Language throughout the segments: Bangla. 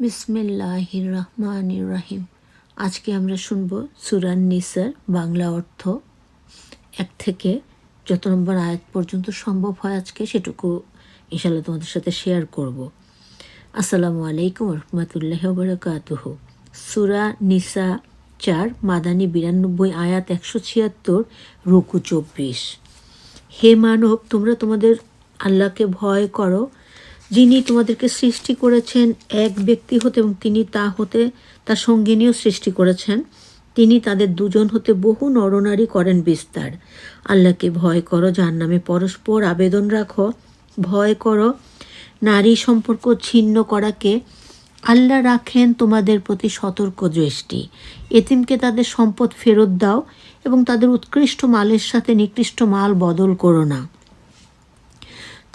বিসমিল্লাহির রহমানির রাহিম আজকে আমরা শুনব সুরান নিসার, বাংলা অর্থ। এক থেকে যত নম্বর আয়াত পর্যন্ত সম্ভব হয় আজকে সেটুকু ইনশাল্লাহ তোমাদের সাথে শেয়ার করব। আসসালামু আলাইকুম রহমতুল্লাহ বরকাতুহ। সুরা নিসা চার, মাদানি বিরানব্বই, আয়াত একশো ছিয়াত্তর, রুকু চব্বিশ। হে মানব, তোমরা তোমাদের আল্লাহকে ভয় করো যিনি তোমাদেরকে সৃষ্টি করেছেন এক ব্যক্তি হতে এবং তিনি তা হতে তার সঙ্গিনীও সৃষ্টি করেছেন। তিনি তাদের দুজন হতে বহু নরনারী করেন বিস্তার। আল্লাহকে ভয় করো যার নামে পরস্পর আবেদন রাখো। ভয় করো, নারী সম্পর্ক ছিন্ন করাকে। আল্লাহ রাখেন তোমাদের প্রতি সতর্ক দৃষ্টি। এতিমকে তাদের সম্পদ ফেরত দাও এবং তাদের উৎকৃষ্ট মালের সাথে নিকৃষ্ট মাল বদল করো না।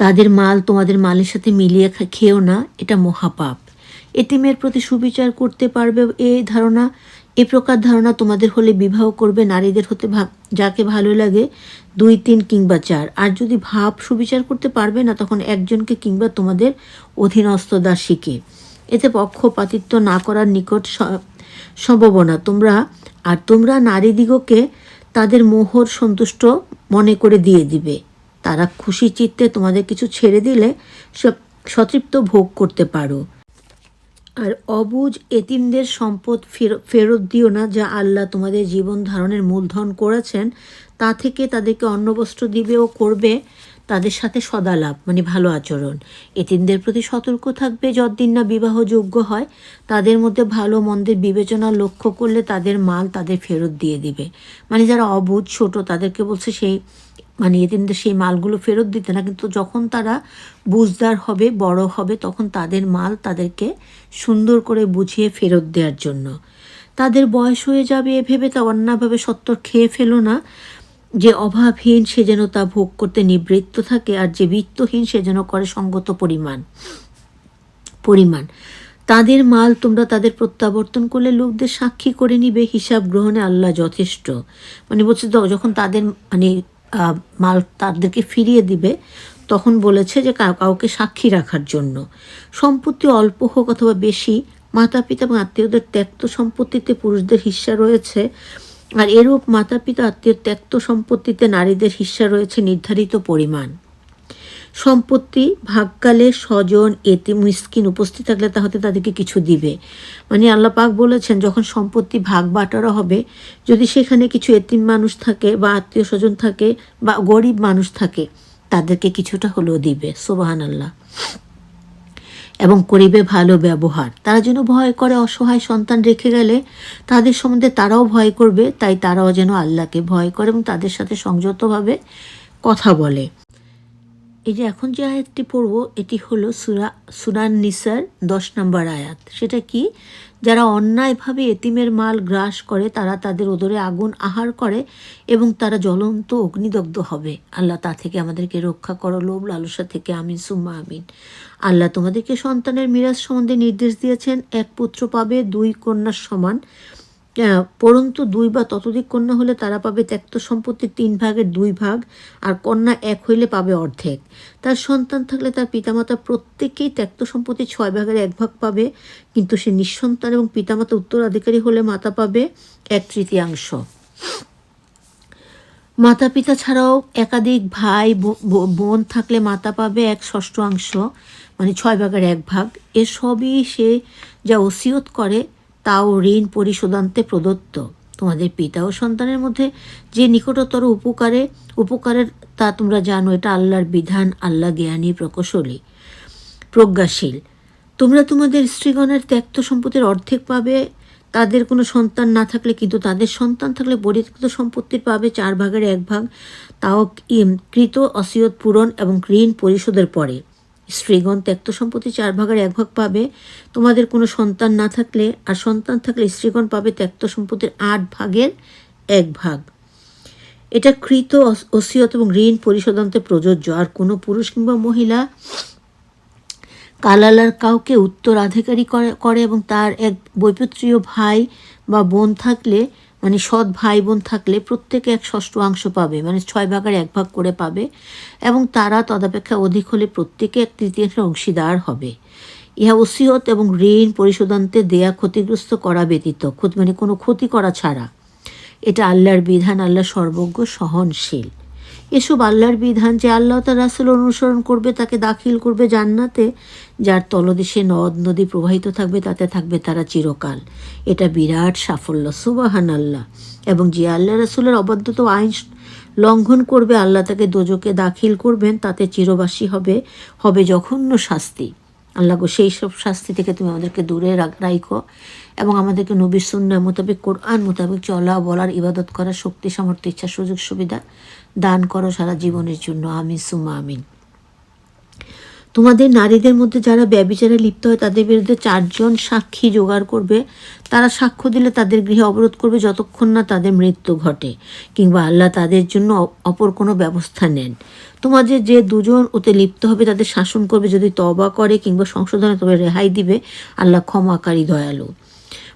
তাদের মাল তোমাদের মালের সাথে মিলিয়ে খা- খেও না, এটা মহাপাপ। এতিমের প্রতি সুবিচার করতে পারবে এই ধারণা, এ প্রকার ধারণা তোমাদের হলে বিবাহ করবে নারীদের হতে যাকে ভালো লাগে দুই, তিন কিংবা চার। আর যদি ভাব সুবিচার করতে পারবে না, তখন একজনকে কিংবা তোমাদের অধীনস্থ দাসীকে এতে পক্ষপাতিত্ব না করার নিকট সম্ভাবনা। তোমরা, আর তোমরা নারীদিগকে তাদের মোহর সন্তুষ্ট মনে করে দিয়ে দিবে। তারা খুশি চিত্তে তোমাদের কিছু ছেড়ে দিলে সতৃপ্ত ভোগ করতে পারো। আর অবুজ এতিমদের সম্পদ ফের- ফেরত দিও না যা আল্লাহ তোমাদের জীবন ধারণের মূলধন করেছেন। তা থেকে তাদেরকে অন্নবস্ত্র দিবে ও করবে। তাদের সাথে সদালাপ মানে ভালো আচরণ। এতিমদের প্রতি সতর্ক থাকবে যতদিন না বিবাহযোগ্য হয়, তাদের মধ্যে ভালো মন্দের বিবেচনা লক্ষ্য করলে তাদের মাল তাদের ফেরত দিয়ে দিবে। মানে যারা অবুজ ছোট, তাদেরকে বলছে সেই মানে এতিমদের সেই মালগুলো ফেরত দিতে না, কিন্তু যখন তারা বুঝদার হবে, বড় হবে, তখন তাদের মাল তাদেরকে সুন্দর করে বুঝিয়ে ফেরত দেওয়ার জন্য। তাদের বয়স হয়ে যাবে ভেবে, তা অন্যভাবে সত্তর খেয়ে ফেলো না। যে অভাবহীন সে যেন তা ভোগ করতে নিবৃত্ত থাকে আর যে বৃত্তহীন সে যেন করে সঙ্গত পরিমাণ পরিমাণ। তাদের মাল তোমরা তাদের প্রত্যাবর্তন করলে লোকদের সাক্ষী করে নিবে, হিসাব গ্রহণে আল্লাহ যথেষ্ট। মানে বলছে তো যখন তাদের মানে মাল তাদেরকে ফিরিয়ে দিবে, তখন বলেছে যে কাউ- কাউকে সাক্ষী রাখার জন্য। সম্পত্তি অল্প হোক অথবা বেশি মাতা পিতা এবং আত্মীয়দের ত্যক্ত সম্পত্তিতে পুরুষদের হিস্সা রয়েছে। আর এরূপ মাতা পিতা আত্মীয় ত্যক্ত সম্পত্তিতে নারীদের হিস্সা রয়েছে নির্ধারিত পরিমাণ। সম্পত্তি ভাগকালে স্বজন এতে মিসকিন উপস্থিত থাকলে তাহলে তাদেরকে কিছু দিবে। মানে আল্লাহ পাক বলেছেন, যখন সম্পত্তি ভাগ বাটারা হবে, যদি সেখানে কিছু এতিম মানুষ থাকে বা আত্মীয় স্বজন থাকে বা গরিব মানুষ থাকে, তাদেরকে কিছুটা হলেও দিবে। সোবাহান আল্লাহ এবং করিবে ভালো ব্যবহার। তারা যেন ভয় করে, অসহায় সন্তান রেখে গেলে তাদের সম্বন্ধে তারাও ভয় করবে, তাই তারাও যেন আল্লাহকে ভয় করে এবং তাদের সাথে সংযতভাবে কথা বলে। এই যে এখন যে আয়াতটি পড়ব, এটি হলো সুরা সুরান নিসার দশ নম্বর আয়াত। সেটা কি? যারা অন্যায়ভাবে এতিমের মাল গ্রাস করে, তারা তাদের ওদরে আগুন আহার করে এবং তারা জ্বলন্ত অগ্নিদগ্ধ হবে। আল্লাহ তা থেকে আমাদেরকে রক্ষা করো, লোভ, লালসা থেকে। আমিন, সুম্মা আমিন। আল্লাহ তোমাদেরকে সন্তানের মিরাজ সম্বন্ধে নির্দেশ দিয়েছেন। এক পুত্র পাবে, দুই কন্যার সমান। পরন্তু দুই বা ততোধিক কন্যা হলে তারা পাবে ত্যক্ত সম্পত্তির তিন ভাগের দুই ভাগ, আর কন্যা এক হইলে পাবে অর্ধেক। তার সন্তান থাকলে তার পিতামাতা প্রত্যেকেই ত্যক্ত সম্পত্তি ছয় ভাগের এক ভাগ পাবে, কিন্তু সে নিঃসন্তান এবং পিতামাতা উত্তরাধিকারী হলে মাতা পাবে এক তৃতীয়াংশ। মাতা পিতা ছাড়াও একাধিক ভাই বোন থাকলে মাতা পাবে এক ষষ্ঠাংশ মানে ছয় ভাগের এক ভাগ। এসবই সে যা ওসিয়ত করে তাও ঋণ পরিশোধান্তে প্রদত্ত। তোমাদের পিতা ও সন্তানের মধ্যে যে নিকটতর উপকারে, উপকারের তা তোমরা জানো, এটা আল্লাহর বিধান, আল্লাহ জ্ঞানী, প্রকৌশলী, প্রজ্ঞাশীল। তোমরা তোমাদের স্ত্রীগণের ত্যক্ত সম্পত্তির অর্ধেক পাবে, তাদের কোনো সন্তান না থাকলে কিন্তু তাদের সন্তান থাকলে পরিত্যক্ত সম্পত্তির পাবে চার ভাগের এক ভাগ। তাও কৃত অসিয়ত পূরণ এবং ঋণ পরিশোধের পরে। স্ত্রীগণ ত্যক্ত সম্পত্তি চার ভাগের এক ভাগ পাবে। তোমাদের কোনো সন্তান না থাকলে, আর সন্তান থাকলে স্ত্রীগণ পাবে ত্যক্ত সম্পত্তির আট ভাগের এক ভাগ। এটা কৃত অস- অসিয়ত এবং ঋণ পরিশোধান্তে প্রযোজ্য। আর কোনো পুরুষ কিংবা মহিলা কালালার কাউকে উত্তরাধিকারী করে করে এবং তার এক বৈপুত্রীয় ভাই বা বোন থাকলে মানে সৎ ভাই বোন থাকলে প্রত্যেকে এক ষষ্ঠাংশ পাবে মানে ছয় ভাগের এক ভাগ করে পাবে এবং তারা তদাপেক্ষা অধিক হলে প্রত্যেকে এক তৃতীয়াংশ অংশীদার হবে। ইহা ওসিয়ত এবং ঋণ পরিশোধান্তে দেয়া ক্ষতিগ্রস্ত করা ব্যতীত মানে কোনো ক্ষতি করা ছাড়া। এটা আল্লাহর বিধান আল্লাহ সর্বজ্ঞ সহনশীল। এসব আল্লাহর বিধান যে আল্লাহ তার রাসুল অনুসরণ করবে, তাকে দাখিল করবে জান্নাতে, যার তলদেশে নদ, নদী প্রবাহিত থাকবে, তাতে থাকবে তারা চিরকাল। এটা বিরাট সাফল্য সুবাহান আল্লাহ এবং যে আল্লাহ রাসুলের অবাধ্যত আইন লঙ্ঘন করবে, আল্লাহ তাকে দোজকে দাখিল করবেন, তাতে চিরবাসী হবে হবে জঘন্য শাস্তি। আল্লাহ গো, সেই সব শাস্তি থেকে তুমি আমাদেরকে দূরে রাখ- এবং আমাদেরকে নবীর সুন্না মোতাবেক, কোরআন মোতাবেক চলা, বলার, ইবাদত করার শক্তি, সামর্থ্য, ইচ্ছা, সুযোগ, সুবিধা দান করো সারা জীবনের জন্য। আমিন সুমা আমিন। তোমাদের নারীদের মধ্যে যারা ব্যবিচারে লিপ্ত হয়, তাদের বিরুদ্ধে চারজন সাক্ষী জোগাড় করবে। তারা সাক্ষ্য দিলে তাদের গৃহে অবরোধ করবে যতক্ষণ না তাদের মৃত্যু ঘটে, কিংবা আল্লাহ তাদের জন্য অপর কোনো ব্যবস্থা নেন। তোমাদের যে দুজন ওতে লিপ্ত হবে, তাদের শাসন করবে, যদি তবা করে কিংবা সংশোধনে তবে রেহাই দিবে, আল্লাহ ক্ষমাকারী, দয়ালু।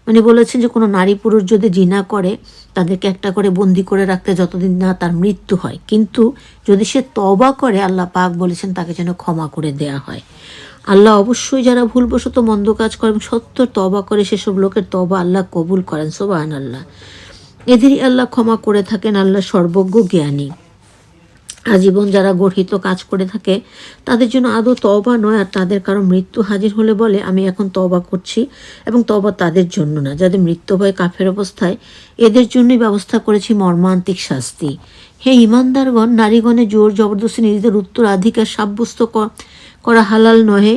মানে বলেছেন যে কোনো নারী পুরুষ যদি জিনা করে, তাদেরকে একটা করে বন্দি করে রাখতে যতদিন না তার মৃত্যু হয়। কিন্তু যদি সে তবা করে, আল্লাহ পাক বলেছেন তাকে যেন ক্ষমা করে দেয়া হয়। আল্লাহ অবশ্যই যারা ভুলবশত মন্দ কাজ করে এবং সত্য তবা করে সেসব লোকের তবা আল্লাহ কবুল করেন সোবাহান আল্লাহ এদেরই আল্লাহ ক্ষমা করে থাকেন, আল্লাহ সর্বজ্ঞ জ্ঞানী। আজীবন যারা গঠিত কাজ করে থাকে, তাদের জন্য আদৌ তবা নয় আর তাদের কারও মৃত্যু হাজির হলে বলে, আমি এখন তবা করছি এবং তবা তাদের জন্য না। যাদের মৃত্যু ভয় কাফের অবস্থায়, এদের জন্যই ব্যবস্থা করেছি মর্মান্তিক শাস্তি। হে ইমানদারগণ নারীগণের জোর জবরদস্তি নিজেদের উত্তরাধিকার সাব্যস্ত করা হালাল নহে।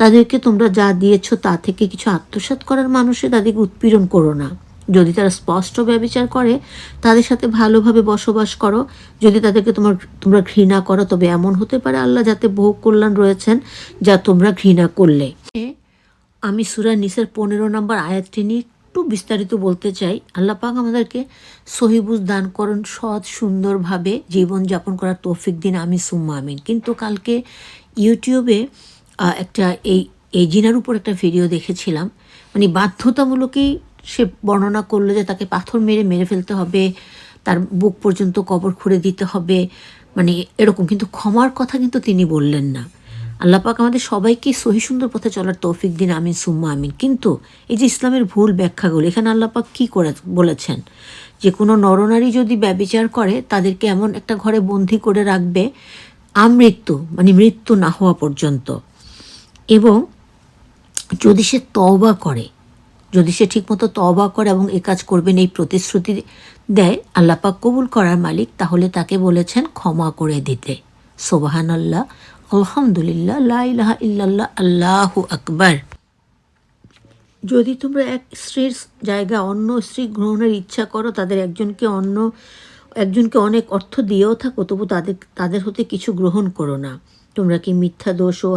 তাদেরকে তোমরা যা দিয়েছ তা থেকে কিছু আত্মসাৎ করার মানুষে তাদেরকে উৎপীড়ন করো না। যদি তারা স্পষ্ট ব্যবচার করে, তাদের সাথে ভালোভাবে বসবাস করো। যদি তাদেরকে তোমার, তোমরা ঘৃণা করো, তবে এমন হতে পারে আল্লাহ যাতে বহু কল্যাণ রয়েছেন, যা তোমরা ঘৃণা করলে। আমি সুরা নিসের পনেরো নম্বর আয়াতটি নিয়ে একটু বিস্তারিত বলতে চাই। আল্লাহ পাক আমাদেরকে সহিবুজ দান করুন, সৎ, সুন্দরভাবে জীবনযাপন করার তৌফিক দিন। আমি সুম্মা আমিন। কিন্তু কালকে ইউটিউবে একটা এই এই জিনার উপর একটা ভিডিও দেখেছিলাম। মানে বাধ্যতামূলকই সে বর্ণনা করল যে তাকে পাথর মেরে মেরে ফেলতে হবে, তার বুক পর্যন্ত কবর খুঁড়ে দিতে হবে মানে এরকম। কিন্তু ক্ষমার কথা কিন্তু তিনি বললেন না। আল্লাহ পাক আমাদের সবাইকে সহি সুন্দর পথে চলার তৌফিক দিন, আমিন, সুম্মা, আমিন। কিন্তু এই যে ইসলামের ভুল ব্যাখ্যাগুলো, এখানে আল্লাহ পাক কী করে বলেছেন? যে কোনো নরনারী যদি ব্যবিচার করে, তাদেরকে এমন একটা ঘরে বন্দি করে রাখবে, আমৃত্যু মানে মৃত্যু না হওয়া পর্যন্ত। এবং যদি সে তওবা করে যদি সে ঠিকমতো তওবা করে এবং এ কাজ করবেন, এই প্রতিশ্রুতি দেয় আল্লাপাক কবুল করার মালিক, তাহলে তাকে বলেছেন ক্ষমা করে দিতে। সোবাহান আল্লাহ আলহামদুলিল্লাহ, লা ইলাহা ইল্লাল্লাহ, আল্লাহু আকবার। যদি তোমরা এক স্ত্রীর জায়গা অন্য স্ত্রী গ্রহণের ইচ্ছা করো, তাদের একজনকে অন্য, একজনকে অনেক অর্থ দিয়েও থাকো, তবু তাদের তাদের হতে কিছু গ্রহণ করো না। তোমরা কি মিথ্যা দোষ ও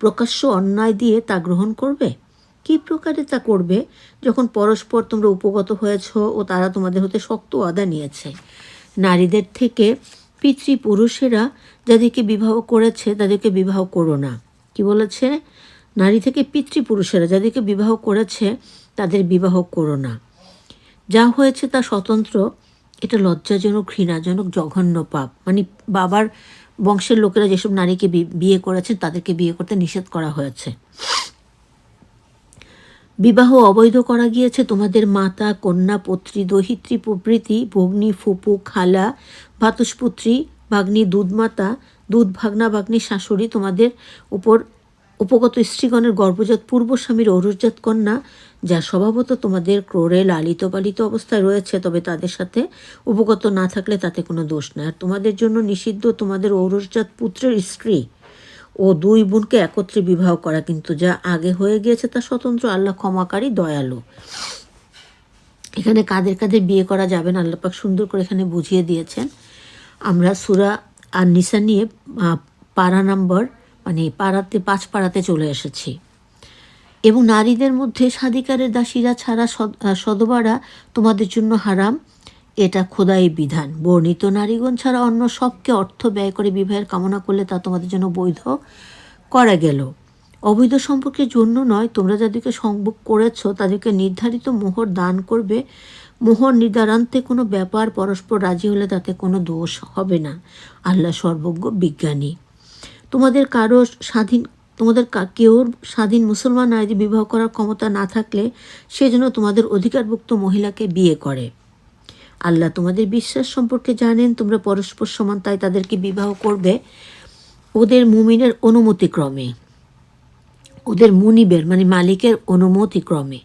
প্রকাশ্য অন্যায় দিয়ে তা গ্রহণ করবে? কি প্রকারে তা করবে? যখন পরস্পর তোমরা উপগত হয়েছ ও তারা তোমাদের হতে শক্ত আদা নিয়েছে। নারীদের থেকে পিতৃপুরুষেরা যাদেরকে বিবাহ করেছে তাদেরকে বিবাহ করো না। কি বলেছে? নারী থেকে পিতৃপুরুষেরা যাদেরকে বিবাহ করেছে তাদের বিবাহ করো না। যা হয়েছে তা স্বতন্ত্র। এটা লজ্জাজনক, ঘৃণাজনক, জঘন্য পাপ। মানে বাবার বংশের লোকেরা যেসব নারীকে বিয়ে করেছেন তাদেরকে বিয়ে করতে নিষেধ করা হয়েছে। বিবাহ অবৈধ করা গিয়েছে। তোমাদের মাতা, কন্যা পত্রী দহিত্রী প্রভৃতি ভগ্নী, ফুপু, খালা, ভাতুষপুত্রী, ভাগ্নী, দুধমাতা দুধ ভাগনা ভাগ্নি শাশুড়ি, তোমাদের উপর উপগত স্ত্রীগণের গর্ভজাত পূর্ব স্বামীর অরুজাত কন্যা যা স্বভাবত তোমাদের ক্রোড়ে লালিত পালিত অবস্থায় রয়েছে, তবে তাদের সাথে উপগত না থাকলে তাতে কোনো দোষ নেই। আর তোমাদের জন্য নিষিদ্ধ তোমাদের ঔরসজাত পুত্রের স্ত্রী। ও দুই বোনকে একত্রে বিবাহ করা কিন্তু যা আগে হয়ে গিয়েছে তা স্বতন্ত্র আল্লাহ ক্ষমাকারী দয়ালু। এখানে কাদের কাদের বিয়ে করা যাবে না আল্লাপাক সুন্দর করে এখানে বুঝিয়ে দিয়েছেন। আমরা সুরা আর নিসা নিয়ে পাড়া নম্বর মানে পাড়াতে পাঁচ পাড়াতে চলে এসেছি। এবং নারীদের মধ্যে স্বাধিকারের দাসীরা ছাড়া সদ- আহ, তোমাদের জন্য হারাম। এটা খোদাই বিধান। বর্ণিত নারীগণ ছাড়া অন্য সবকে অর্থ ব্যয় করে বিবাহের কামনা করলে তা তোমাদের জন্য বৈধ করা গেল। অবৈধ সম্পর্কের জন্য নয়, তোমরা যাদেরকে সংভোগ করেছ, তাদেরকে নির্ধারিত মোহর দান করবে। মোহর নির্ধারান্তে কোনো ব্যাপার, পরস্পর রাজি হলে তাতে কোনো দোষ হবে না। আল্লাহ সর্বজ্ঞ বিজ্ঞানী। তোমাদের কারও স্বাধীন তোমাদের কা- কেউর স্বাধীন মুসলমান নারীদের বিবাহ করার ক্ষমতা না থাকলে সেজন্য তোমাদের অধিকারভুক্ত মহিলাকে বিয়ে করে। আল্লাহ তোমাদের বিশ্বাস সম্পর্কে জানেন, তোমরা পরস্পর সমান, তাই তাদেরকে বিবাহ করবে। ওদের মুমিনের অনুমতিক্রমে ওদের মুনিবের মানে মালিকের অনুমতিক্রমে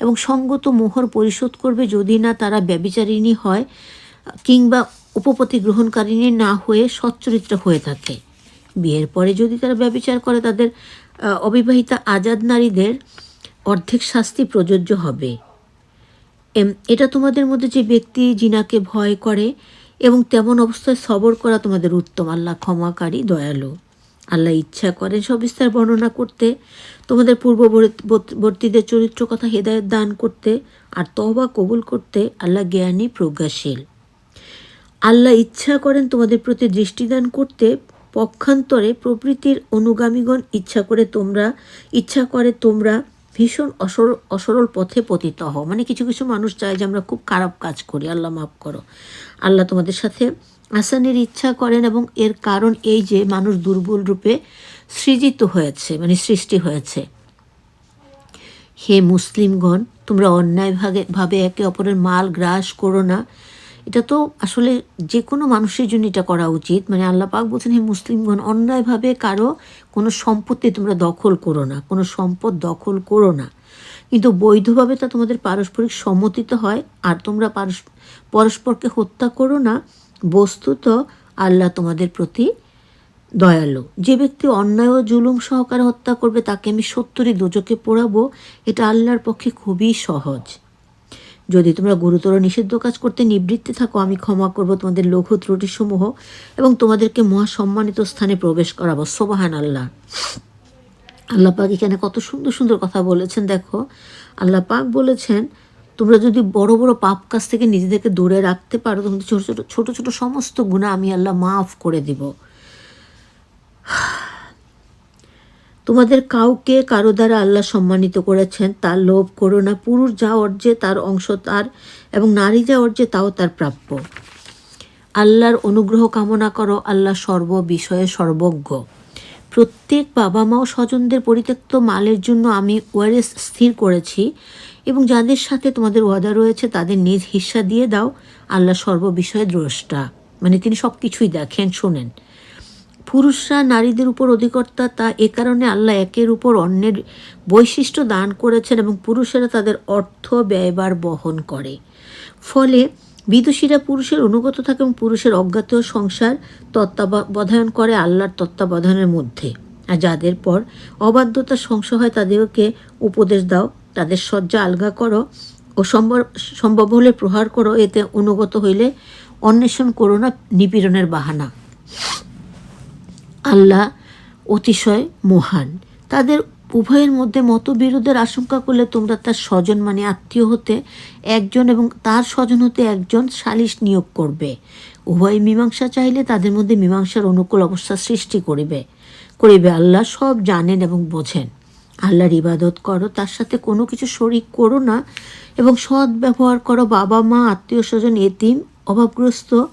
এবং সঙ্গত মোহর পরিশোধ করবে যদি না তারা ব্যবিচারিণী হয়, কিংবা উপপতি গ্রহণকারিণী না হয়ে সচ্চরিত্র হয়ে থাকে। বিয়ের পরে যদি তারা ব্যবিচার করে, তাদের অবিবাহিতা আজাদ নারীদের অর্ধেক শাস্তি প্রযোজ্য হবে। এটা তোমাদের মধ্যে যে ব্যক্তি জিনাকে ভয় করে এবং তেমন অবস্থায় সবর করা তোমাদের উত্তম, আল্লাহ ক্ষমাকারী, দয়ালু। আল্লাহ ইচ্ছা করেন সবিস্তার বর্ণনা করতে, তোমাদের পূর্ববর্তীদের চরিত্র কথা হেদায়ত দান করতে আর তহবা কবুল করতে আল্লাহ জ্ঞানী, প্রজ্ঞাশীল। আল্লাহ ইচ্ছা করেন তোমাদের প্রতি দৃষ্টিদান করতে, পক্ষান্তরে প্রকৃতির অনুগামীগণ ইচ্ছা করে তোমরা, ইচ্ছা করে তোমরা ভীষণ অসরল অসরল পথে পতিত হও। মানে কিছু কিছু মানুষ চায় যে আমরা খুব খারাপ কাজ করি। আল্লাহ মাফ করো। আল্লাহ তোমাদের সাথে আসানের ইচ্ছা করেন এবং এর কারণ এই যে মানুষ দুর্বল রূপে সৃজিত হয়েছে মানে সৃষ্টি হয়েছে। হে মুসলিমগণ, তোমরা অন্যায়ভাবে ভাবে একে অপরের মাল গ্রাস করো না। এটা তো আসলে যে কোনো মানুষের জন্য এটা করা উচিত। মানে আল্লাহ পাক বলছেন, হে মুসলিমগণ, অন্যায়ভাবে কারও কোনো সম্পত্তি তোমরা দখল করো না, কোনো সম্পদ দখল করো না। কিন্তু বৈধভাবে তা তোমাদের পারস্পরিক সম্মতিতে হয়, আর তোমরা পরস্পরকে হত্যা করো না, বস্তুত আল্লাহ তোমাদের প্রতি দয়ালু। যে ব্যক্তি অন্যায় ও জুলুম সহকারে হত্যা করবে, তাকে আমি সত্তরই দোজকে পোড়াবো, এটা আল্লাহর পক্ষে খুবই সহজ। যদি তোমরা গুরুতর নিষিদ্ধ কাজ করতে নিবৃত্তে থাকো, আমি ক্ষমা করব তোমাদের লঘু ত্রুটিসমূহ এবং তোমাদেরকে মহা সম্মানিত স্থানে প্রবেশ করাবো। সোবাহান আল্লাহ আল্লাহ পাক এখানে কত সুন্দর সুন্দর কথা বলেছেন, দেখো। আল্লাহ পাক বলেছেন, তোমরা যদি বড় বড় পাপ কাজ থেকে নিজেদেরকে দূরে রাখতে পারো তোমাদের ছোট ছোট ছোট ছোট সমস্ত গুণা আমি আল্লাহ মাফ করে দিব। তোমাদের কাউকে কারও দ্বারা আল্লাহ সম্মানিত করেছেন, তার লোভ করো না। পুরুষ যা অর্জে তার অংশ তার, এবং নারী যা অর্জে তাও তার প্রাপ্য। আল্লাহর অনুগ্রহ কামনা করো, আল্লাহ সর্ব বিষয়ে সর্বজ্ঞ। প্রত্যেক বাবা মা ও স্বজনদের পরিত্যক্ত মালের জন্য আমি ওয়ারেস স্থির করেছি, এবং যাদের সাথে তোমাদের ওয়াদা রয়েছে, তাদের নিজ হিস্সা দিয়ে দাও। আল্লাহ সর্ববিষয়ে দ্রষ্টা। মানে তিনি সব কিছুই দেখেন, শোনেন। পুরুষরা নারীদের উপর অধিকর্তা, তা এ কারণে আল্লাহ একের উপর অন্যের বৈশিষ্ট্য দান করেছেন এবং পুরুষেরা তাদের অর্থ ব্যয়বার বহন করে। ফলে বিদুষীরা পুরুষের অনুগত থাকে এবং পুরুষের অজ্ঞাত সংসার তত্ত্বাবধায়ন করে আল্লাহর তত্ত্বাবধানের মধ্যে। আর যাদের পর অবাধ্যতার সংশয় হয়, তাদেরকে উপদেশ দাও, তাদের শয্যা আলগা করো ও সম্ভব সম্ভব হলে প্রহার করো, এতে অনুগত হইলে অন্বেষণ করো না, নিপীড়নের বাহানা। আল্লাহ অতিশয় মহান। তাদের উভয়ের মধ্যে মতবিরোধের আশঙ্কা করলে তোমরা তার স্বজন মানে আত্মীয় হতে একজন এবং তার স্বজন হতে একজন সালিশ নিয়োগ করবে। উভয় মীমাংসা চাইলে তাদের মধ্যে মীমাংসার অনুকূল অবস্থা সৃষ্টি করিবে। করিবে আল্লাহ সব জানেন এবং বোঝেন। আল্লাহর ইবাদত করো, তার সাথে কোনো কিছু শরিক করো না এবং সৎ ব্যবহার করো। বাবা মা আত্মীয় স্বজন এতিম, অভাবগ্রস্ত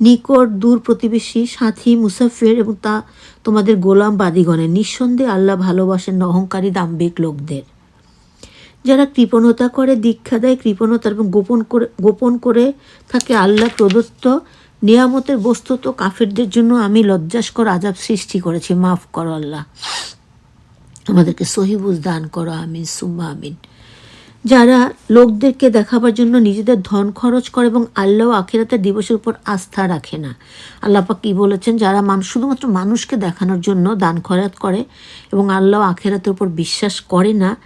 নিকট দূর প্রতিবেশী সাথী, মুসাফির এবং তা তোমাদের গোলাম বাদিগণের। নিঃসন্দেহে আল্লাহ ভালোবাসেন অহংকারী দাম্ভিক লোকদের। যারা কৃপণতা করে, দীক্ষা দেয়, কৃপণতা এবং গোপন করে গোপন করে থাকে আল্লাহ প্রদত্ত নিয়ামতের বস্তুত কাফেরদের জন্য আমি লজ্জাস্কর আজাব সৃষ্টি করেছি। মাফ করো আল্লাহ। আমাদেরকে সহিবুজ দান করো, আমিন, সুম্মা আমিন। যারা লোকদেরকে দেখাবার জন্য নিজেদের ধন খরচ করে এবং আল্লাহ আখিরাতের দিবসের উপর আস্থা রাখে না। আল্লাপা কী বলেছেন? যারা মানুষ শুধুমাত্র মানুষকে দেখানোর জন্য দান খরাত করে এবং আল্লাহ আখিরাতের উপর বিশ্বাস করে না,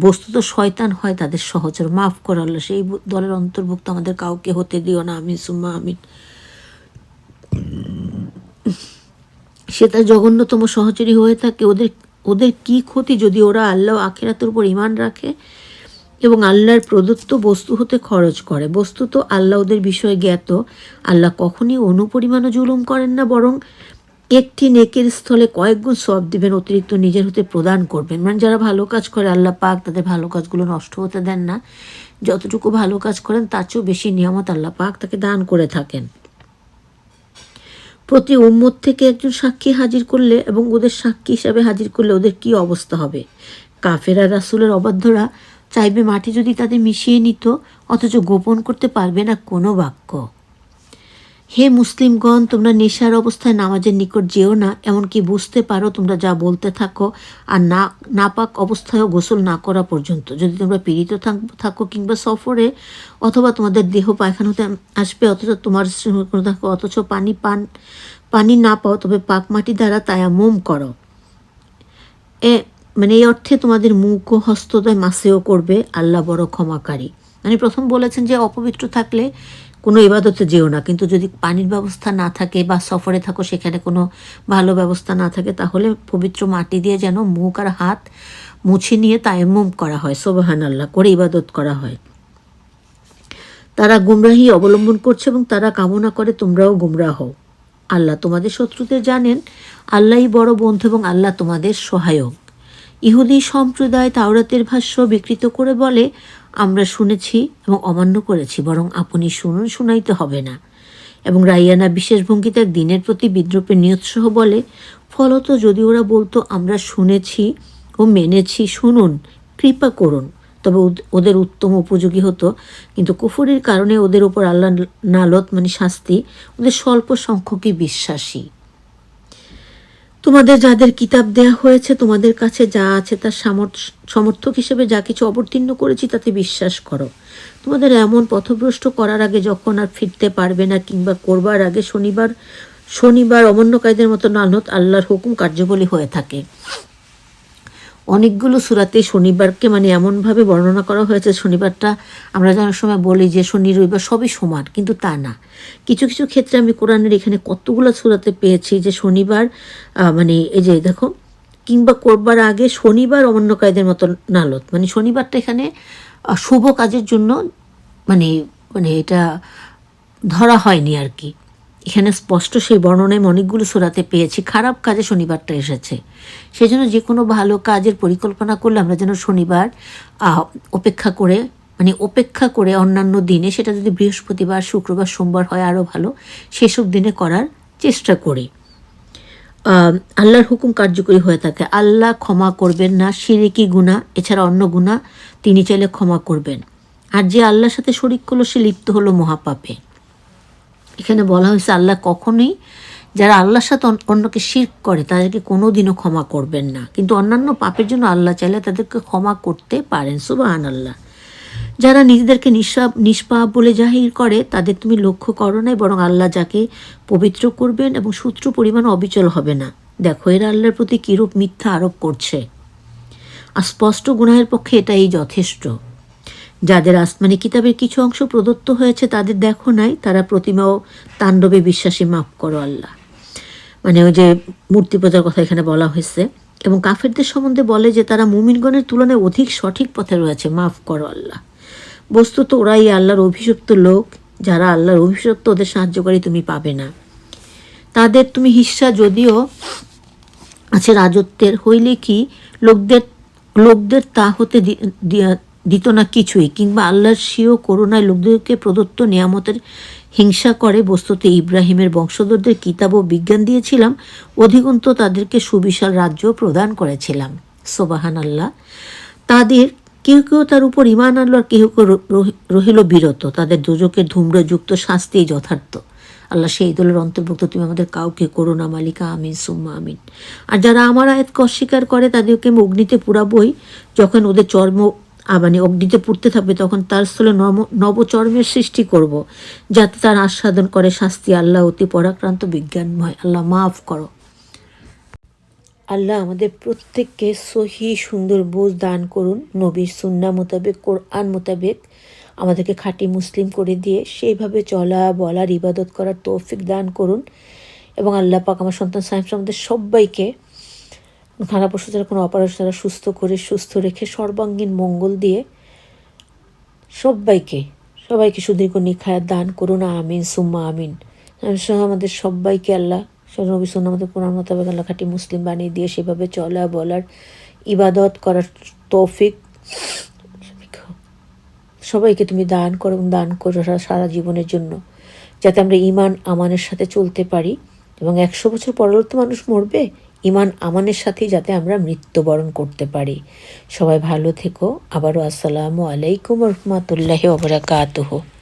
বস্তুত শয়তান হয় তাদের সহচর। মাফ করো আল্লাহ, সেই দলের অন্তর্ভুক্ত আমাদের কাউকে হতে দিও না। আমিন, সুম্মা, আমিন। সে তার জঘন্যতম সহচরী হয়ে থাকে। ওদের ওদের কি ক্ষতি যদি ওরা আল্লাহ আখেরাতের উপর ইমান রাখে? এবং আল্লাহর প্রদত্ত বস্তু হতে খরচ করে। বস্তুত আল্লাহ ওদের বিষয়ে জ্ঞাত। আল্লাহ কখনই অনুপরিমাণও জুলুম করেন না, বরং একটি নেকের স্থলে কয়েক গুণ সব দিবেন, অতিরিক্ত নিজের হতে প্রদান করবেন। মানে যারা ভালো কাজ করে, আল্লাহ পাক তাদের ভালো কাজগুলো নষ্ট হতে দেন না। যতটুকু ভালো কাজ করেন, তার চেয়েও বেশি নিয়ামত আল্লাহ পাক তাকে দান করে থাকেন। প্রতি উম্মত থেকে একজন সাক্ষী হাজির করলে এবং ওদের সাক্ষী হিসাবে হাজির করলে ওদের কি অবস্থা হবে? কাফেরা রাসুলের অবাধ্যরা চাইবে মাটি যদি তাদের মিশিয়ে নিত, অথচ গোপন করতে পারবে না কোনো বাক্য। হে মুসলিমগণ, তোমরা নেশার অবস্থায় নামাজের নিকট যেও না, এমনকি বুঝতে পারো তোমরা যা বলতে থাকো, আর না, নাপাক অবস্থায়ও গোসল না করা পর্যন্ত। যদি তোমরা পীড়িত থাক- থাকো কিংবা সফরে, অথবা তোমাদের দেহ পায়খানা হতে আসবে, অথচ তোমার থাকো, অথচ পানি পান, পানি না পাও, তবে পাক মাটি দ্বারা তায়ামুম করো। এ মানে এই অর্থে তোমাদের মুখ ও হস্তদয় মাসেও করবে আল্লাহ বড় ক্ষমাকারী। মানে প্রথম বলেছেন যে অপবিত্র থাকলে কোনো ইবাদতে যেও না, কিন্তু যদি পানির ব্যবস্থা না থাকে বা সফরে থাকো সেখানে কোনো ভালো ব্যবস্থা না থাকে, তাহলে পবিত্র মাটি দিয়ে যেন মুখ আর হাত মুছে নিয়ে তায়াম্মুম করা হয় সোবাহান আল্লাহ করে ইবাদত করা হয়। তারা গুমরাহি অবলম্বন করছে এবং তারা কামনা করে তোমরাও গুমরাহ হও। আল্লাহ তোমাদের শত্রুদের জানেন, আল্লাহই বড় বন্ধু এবং আল্লাহ তোমাদের সহায়ক। ইহুদি সম্প্রদায় তাওরাতের ভাষ্য বিকৃত করে বলে, আমরা শুনেছি এবং অমান্য করেছি, বরং আপনি শুনুন, শুনাইতে হবে না। এবং রাইয়ানা বিশেষ ভঙ্গিতে দিনের প্রতি বিদ্রোপের নিয়ৎসহ বলে, ফলত যদি ওরা বলতো, আমরা শুনেছি ও মেনেছি, শুনুন, কৃপা করুন। তবে ওদের উত্তম উপযোগী হতো, কিন্তু কুফুরির কারণে ওদের ওপর আল্লাহ নালত মানে শাস্তি, ওদের স্বল্প সংখ্যকই বিশ্বাসী। তোমাদের যাদের কিতাব দেয়া হয়েছে, তোমাদের কাছে যা আছে তার সামর্থ- সমর্থক হিসেবে যা কিছু অবতীর্ণ করেছি তাতে বিশ্বাস করো। তোমাদের এমন পথভ্রষ্ট করার আগে যখন আর ফিরতে পারবে না কিংবা করবার আগে শনিবার শনিবার অমন্যকারীদের মতো নানত আল্লাহর হুকুম কার্যবলী হয়ে থাকে। অনেকগুলো সুরাতে শনিবারকে মানে এমনভাবে বর্ণনা করা হয়েছে, শনিবারটা আমরা যেন সময় বলি যে শনি, রবিবার সবই সমান, কিন্তু তা না। কিছু কিছু ক্ষেত্রে আমি কোরআনের এখানে কতগুলো সুরাতে পেয়েছি যে শনিবার মানে এই যে দেখো, কিংবা করবার আগে শনিবার অমান্য কায়দের মতো নালত। মানে শনিবারটা এখানে শুভ কাজের জন্য মানে মানে এটা ধরা হয়নি আর কি। এখানে স্পষ্ট সেই বর্ণনায় অনেকগুলো সোরাতে পেয়েছি। খারাপ কাজে শনিবারটা এসেছে। সেই জন্য যে কোনো ভালো কাজের পরিকল্পনা করলে আমরা যেন শনিবার অপেক্ষা করে মানে অপেক্ষা করে অন্যান্য দিনে সেটা যদি বৃহস্পতিবার, শুক্রবার, সোমবার হয় আরও ভালো, সেসব দিনে করার চেষ্টা করি। আল্লাহর হুকুম কার্যকরী হয়ে থাকে। আল্লাহ ক্ষমা করবেন না, সিরিকি গুণা এছাড়া অন্য গুণা তিনি চাইলে ক্ষমা করবেন। আর যে আল্লাহর সাথে শরিক করল, সে লিপ্ত হলো মহাপাপে। এখানে বলা হয়েছে, আল্লাহ কখনোই যারা আল্লাহর সাথে অন্যকে শির করে, তাদেরকে কোনো দিনও ক্ষমা করবেন না। কিন্তু অন্যান্য পাপের জন্য আল্লাহ চাইলে তাদেরকে ক্ষমা করতে পারেন সুবাহান আল্লাহ যারা নিজেদেরকে নিষ্পাপ নিষ্পাপ বলে জাহির করে, তাদের তুমি লক্ষ্য করো নাই, বরং আল্লাহ যাকে পবিত্র করবেন এবং সূত্র পরিমাণ অবিচল হবে না। দেখো, এরা আল্লাহর প্রতি কীরূপ মিথ্যা আরোপ করছে। আর স্পষ্ট গুনাহের পক্ষে এটাই যথেষ্ট। যাদের আসমানি কিতাবের কিছু অংশ প্রদত্ত হয়েছে, তাদের দেখো নাই, তারা প্রতিমা ও তাণ্ডবে বিশ্বাসী, মাফ করো আল্লাহ। মানে ওই যে মূর্তি পূজার কথা এখানে বলা হয়েছে। এবং কাফেরদের সম্বন্ধে বলে যে তারা মুমিনগণের তুলনায় অধিক সঠিক পথে রয়েছে, মাফ করো আল্লাহ। বস্তুত ওরাই আল্লাহর অভিশপ্ত লোক, যারা আল্লাহর অভিশপ্ত ওদের সাহায্যকারী তুমি পাবে না। তাদের তুমি হিস্সা যদিও আছে রাজত্বের, হইলে কি লোকদের লোকদের তা হতে দিত না কিছুই, কিংবা আল্লাহর স্বীয় করুণায় লোকদেরকে প্রদত্ত নিয়ামতের হিংসা করে। বস্তুত ইব্রাহিমের বংশধরদের কিতাব ও বিজ্ঞান দিয়েছিলাম, অধিকন্ত তাদেরকে সুবিশাল রাজ্য প্রদান করেছিলাম। সোবাহান আল্লাহ তাদের কেউ কেউ তার উপর ইমান আনলো, আর কেউ কেউ রহিল বিরত। তাদের দুজকের ধূম্রযুক্ত শাস্তি যথার্থ। আল্লাহ সেই দলের অন্তর্ভুক্ত, তুমি আমাদের কাউকে করোনা মালিকা, আমিন, সুম্মা, আমিন। আর যারা আমার আয়াতকে অস্বীকার করে, তাদেরকে আমি অগ্নিতে পুরাবই। যখন ওদের চর্ম আ, মানে অগ্নিতে পুড়তে থাকবে তখন তার স্থলে নব নবচর্মের সৃষ্টি করব যাতে তার আস্বাদন করে শাস্তি আল্লাহ অতি পরাক্রান্ত বিজ্ঞানময়। আল্লাহ মাফ করো। আল্লাহ আমাদের প্রত্যেককে সহি সুন্দর বোঝ দান করুন। নবীর সুন্না মোতাবেক কোরআন মোতাবেক আমাদেরকে খাঁটি মুসলিম করে দিয়ে সেইভাবে চলা বলার ইবাদত করার তৌফিক দান করুন। এবং আল্লাহ পাক আমার সন্তান সাহেব আমাদের সবাইকে খারাপ অসুস্থ যারা কোনো অপারেশন তারা সুস্থ করে, সুস্থ রেখে সর্বাঙ্গীন মঙ্গল দিয়ে সবাইকে সবাইকে সুদীর্ঘ নিখায়াত দান করুন, আমিন, সুম্মা, আমিন। আমি সহ আমাদের সবাইকে আল্লাহ নবী সুন্নাহ আমাদের কোরআন মোতাবেক আল্লাহ খাঁটি মুসলিম বানিয়ে দিয়ে সেভাবে চলা, বলার ইবাদত করার তৌফিক সবাইকে তুমি দান করো দান করো সারা- জীবনের জন্য, যাতে আমরা ইমান আমানের সাথে চলতে পারি। এবং একশো বছর পরেও তো মানুষ মরবে ইমান আমানের সাথে যাতে আমরা মৃত্যুবরণ করতে পারি। সবাই ভালো থেকো। আবারও আসসালামু আলাইকুম রহমতুল্লাহ ওবরাকাতুহু